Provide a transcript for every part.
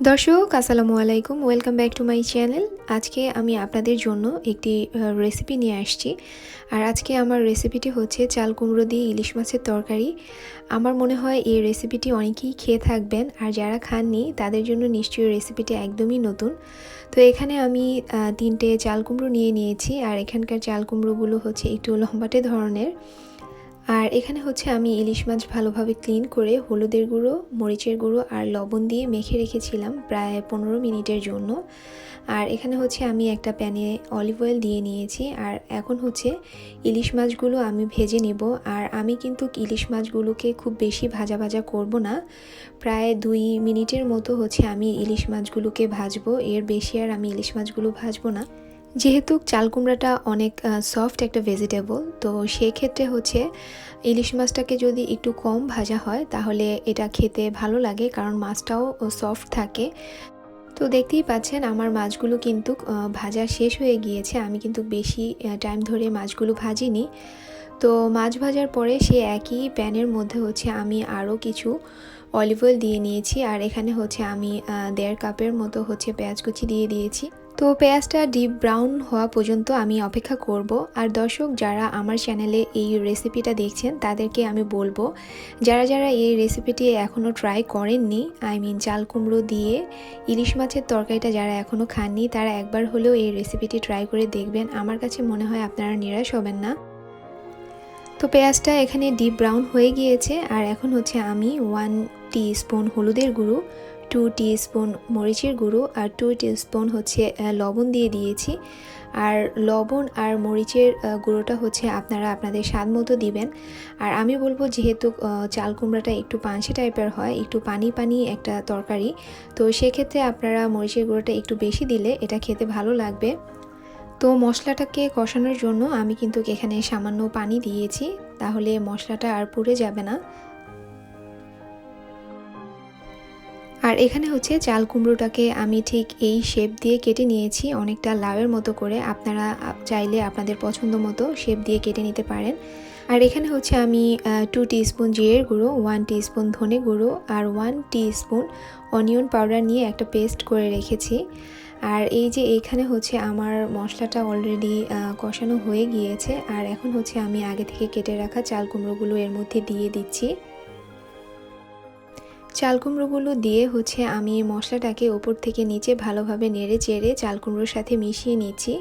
দর্শক, আসসালামু আলাইকুম। Welcome back to my channel আজকে আমি আপনাদের জন্য একটি রেসিপি নিয়ে আসছি। আর আজকে আমার রেসিপিটি হচ্ছে চাল কুমড়ো দিয়ে ইলিশ মাছের তরকারি। আমার মনে হয় এই রেসিপিটি অনেকেই খেয়ে থাকবেন। আর যারা খাননি, তাদের জন্য নিশ্চয়ই রেসিপিটি একদমই নতুন। তো এখানে আমি তিনটে চাল কুমড়ো নিয়ে নিয়েছি। আর এখানকার চাল কুমড়োগুলো হচ্ছে একটু লম্বাটে ধরনের। আর এখানে হচ্ছে আমি ইলিশ মাছ ভালোভাবে ক্লিন করে হলুদের গুঁড়ো, মরিচের গুঁড়ো আর লবণ দিয়ে মেখে রেখেছিলাম প্রায় পনেরো মিনিটের জন্য। আর এখানে হচ্ছে আমি একটা প্যানে অলিভ অয়েল দিয়ে নিয়েছি আর এখন হচ্ছে ইলিশ মাছগুলো আমি ভেজে নেব। আর আমি কিন্তু ইলিশ মাছগুলোকে খুব বেশি ভাজা ভাজা করব না। প্রায় দুই মিনিটের মতো হচ্ছে আমি ইলিশ মাছগুলোকে ভাজবো। এর বেশি আর আমি ইলিশ মাছগুলো ভাজবো না। যেহেতু চাল কুমড়াটা অনেক সফট একটা ভেজিটেবল তো সেই ক্ষেত্রে হচ্ছে ইলিশ মাছটাকে যদি একটু কম ভাজা হয়, তাহলে এটা খেতে ভালো লাগে কারণ মাছটাও সফট থাকে। তো দেখতেই পাচ্ছেন আমার মাছগুলো কিন্তু ভাজা শেষ হয়ে গিয়েছে। আমি কিন্তু বেশি টাইম ধরে মাছগুলো ভাজিনি। তো মাছ ভাজার পরে সে একই প্যানের মধ্যে হচ্ছে আমি আরও কিছু অলিভ অয়েল দিয়ে নিয়েছি। আর এখানে হচ্ছে আমি দেড় কাপের মতো হচ্ছে পেঁয়াজ কুচি দিয়ে দিয়েছি। তো পেঁয়াজটা ডিপ ব্রাউন হওয়া পর্যন্ত আমি অপেক্ষা করব। আর দর্শক, যারা আমার চ্যানেলে এই রেসিপিটা দেখছেন, তাদেরকে আমি বলব, যারা যারা এই রেসিপিটি এখনও ট্রাই করেননি আই মিন চাল কুমড়ো দিয়ে ইলিশ মাছের তরকারিটা যারা এখনও খাননি, তারা একবার হলেও এই রেসিপিটি ট্রাই করে দেখবেন। আমার কাছে মনে হয় আপনারা নিরাশ হবেন না। তো পেঁয়াজটা এখানে ডিপ ব্রাউন হয়ে গিয়েছে। আর এখন হচ্ছে আমি ওয়ান টি স্পুন হলুদের গুঁড়ো টু স্পুন মরিচের গুঁড়ো আর টু স্পুন হচ্ছে লবণ দিয়ে দিয়েছি। আর লবণ আর মরিচের গুঁড়োটা হচ্ছে আপনারা আপনাদের স্বাদ মতো দিবেন। আর আমি বলব যেহেতু চাল কুমড়াটা একটু পাঁচে টাইপের হয়, একটু পানি পানি একটা তরকারি, তো সেক্ষেত্রে আপনারা মরিচের গুঁড়োটা একটু বেশি দিলে এটা খেতে ভালো লাগবে। তো মশলাটাকে কষানোর জন্য আমি কিন্তু এখানে সামান্য পানি দিয়েছি, তাহলে মশলাটা আর পুড়ে যাবে না। আর এখানে হচ্ছে চাল কুমড়োটাকে আমি ঠিক এই শেপ দিয়ে কেটে নিয়েছি। অনেকটা লাউয়ের মতো করে আপনারা চাইলে আপনাদের পছন্দ মতো শেপ দিয়ে কেটে নিতে পারেন। আর এখানে হচ্ছে আমি টু স্পুন জিরের গুঁড়ো ওয়ান স্পুন ধনে গুঁড়ো আর ওয়ান স্পুন অনিয়ন পাউডার নিয়ে একটা পেস্ট করে রেখেছি। আর এই যে এইখানে হচ্ছে আমার মশলাটা অলরেডি কষানো হয়ে গিয়েছে। আর এখন হচ্ছে আমি আগে থেকে কেটে রাখা চাল কুমড়োগুলো এর মধ্যে দিয়ে দিচ্ছি। চাল কুমড়োগুলো দিয়ে হচ্ছে আমি মশলাটাকে ওপর থেকে নিচে ভালোভাবে নেড়ে চেড়ে চালকুমড়োর সাথে মিশিয়ে নিচ্ছি।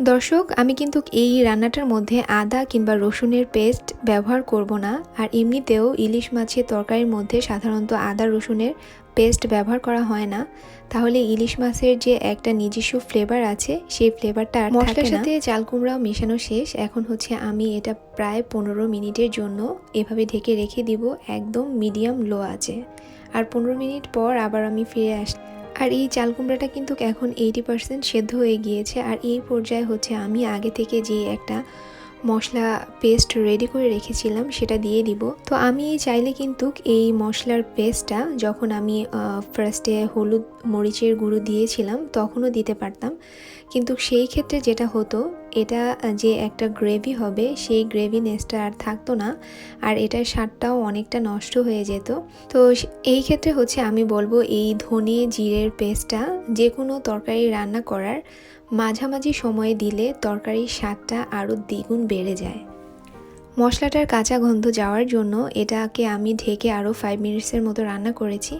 দর্শক, আমি কিন্তু এই রান্নাটার মধ্যে আদা কিংবা রসুনের পেস্ট ব্যবহার করব না। আর এমনিতেও ইলিশ মাছের তরকারির মধ্যে সাধারণত আদা রসুনের পেস্ট ব্যবহার করা হয় না। তাহলে ইলিশ মাছের যে একটা নিজস্ব ফ্লেভার আছে, সেই ফ্লেভারটা আর মশলার সাথে চাল কুমড়াও মেশানো শেষ। এখন হচ্ছে আমি এটা প্রায় পনেরো মিনিটের জন্য এভাবে ঢেকে রেখে দিব, একদম মিডিয়াম লো আছে আর পনেরো মিনিট পর আবার আমি ফিরে আস আর এই চাল কুমড়াটা কিন্তু এখন এইটি পার্সেন্ট সেদ্ধ হয়ে গিয়েছে আর এই পর্যায়ে হচ্ছে আমি আগে থেকে যে একটা মশলা পেস্ট রেডি করে রেখেছিলাম সেটা দিয়ে দিব। তো আমি চাইলে কিন্তু এই মশলার পেস্টটা যখন আমি ফার্স্টে হলুদ মরিচের গুঁড়ো দিয়েছিলাম তখনও দিতে পারতাম। কিন্তু সেই ক্ষেত্রে যেটা হতো, এটা যে একটা গ্রেভি হবে, সেই গ্রেভি গ্রেভিনেসটা আর থাকতো না, আর এটার স্বাদটাও অনেকটা নষ্ট হয়ে যেত। তো এই ক্ষেত্রে হচ্ছে আমি বলব এই ধনে জিরের পেস্টটা যে কোনো তরকারি রান্না করার মাঝামাঝি সময়ে দিলে তরকারির স্বাদটা আরও দ্বিগুণ বেড়ে যায়। মশলাটার কাঁচা গন্ধ যাওয়ার জন্য এটাকে আমি ঢেকে আরও ফাইভ মিনিটসের মতো রান্না করেছি।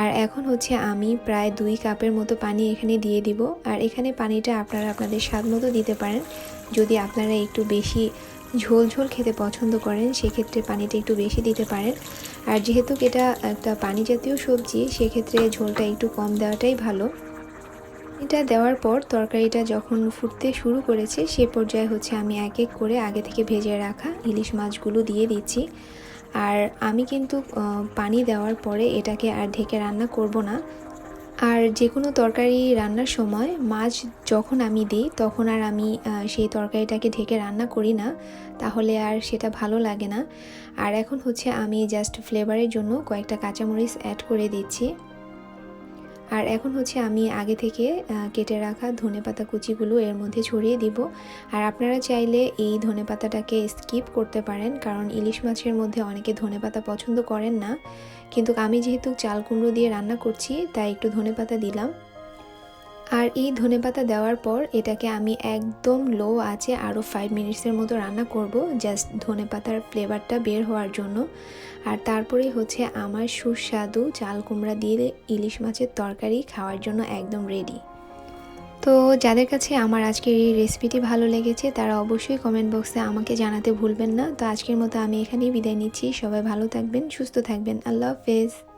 আর এখন হচ্ছে আমি প্রায় দুই কাপের মতো পানি এখানে দিয়ে দিব। আর এখানে পানিটা আপনারা আপনাদের স্বাদ মতো দিতে পারেন। যদি আপনারা একটু বেশি ঝোল ঝোল খেতে পছন্দ করেন, সেক্ষেত্রে পানিটা একটু বেশি দিতে পারেন। আর যেহেতু এটা একটা পানি জাতীয় সবজি, সেক্ষেত্রে ঝোলটা একটু কম দেওয়াটাই ভালো। এটা দেওয়ার পর তরকারিটা যখন ফুটতে শুরু করেছে, সে পর্যায়ে হচ্ছে আমি এক এক করে আগে থেকে ভেজে রাখা ইলিশ মাছগুলো দিয়ে দিচ্ছি। আর আমি কিন্তু পানি দেওয়ার পরে এটাকে আর ঢেকে রান্না করব না। আর যে কোনো তরকারি রান্নার সময় মাছ যখন আমি দিই, তখন আর আমি সেই তরকারিটাকে ঢেকে রান্না করি না। তাহলে আর সেটা ভালো লাগে না। আর এখন হচ্ছে আমি জাস্ট ফ্লেভারের জন্য কয়েকটা কাঁচামরিচ অ্যাড করে দিচ্ছি। আর এখন হচ্ছে আমি আগে থেকে কেটে রাখা ধনে পাতা কুচিগুলো এর মধ্যে ছড়িয়ে দিব। আর আপনারা চাইলে এই ধনে পাতাটাকে স্কিপ করতে পারেন, কারণ ইলিশ মাছের মধ্যে অনেকে ধনে পাতা পছন্দ করেন না। কিন্তু আমি যেহেতু চাল কুমড়ো দিয়ে রান্না করছি, তাই একটু ধনে পাতা দিলাম। আর এই ধনেপাতা দেওয়ার পর এটাকে আমি একদম লো আছে আরও ফাইভ মিনিটসের মতো রান্না করব জাস্ট ধনেপাতার ফ্লেভারটা বের হওয়ার জন্য। আর তারপরে হচ্ছে আমার সুস্বাদু চাল কুমড়া দিয়ে ইলিশ মাছের তরকারি খাওয়ার জন্য একদম রেডি তো যাদের কাছে আমার আজকের এই রেসিপিটি ভালো লেগেছে, তারা অবশ্যই কমেন্ট বক্সে আমাকে জানাতে ভুলবেন না। তো আজকের মতো আমি এখানেই বিদায় নিচ্ছি। সবাই ভালো থাকবেন, সুস্থ থাকবেন। আল্লাহ হাফেজ।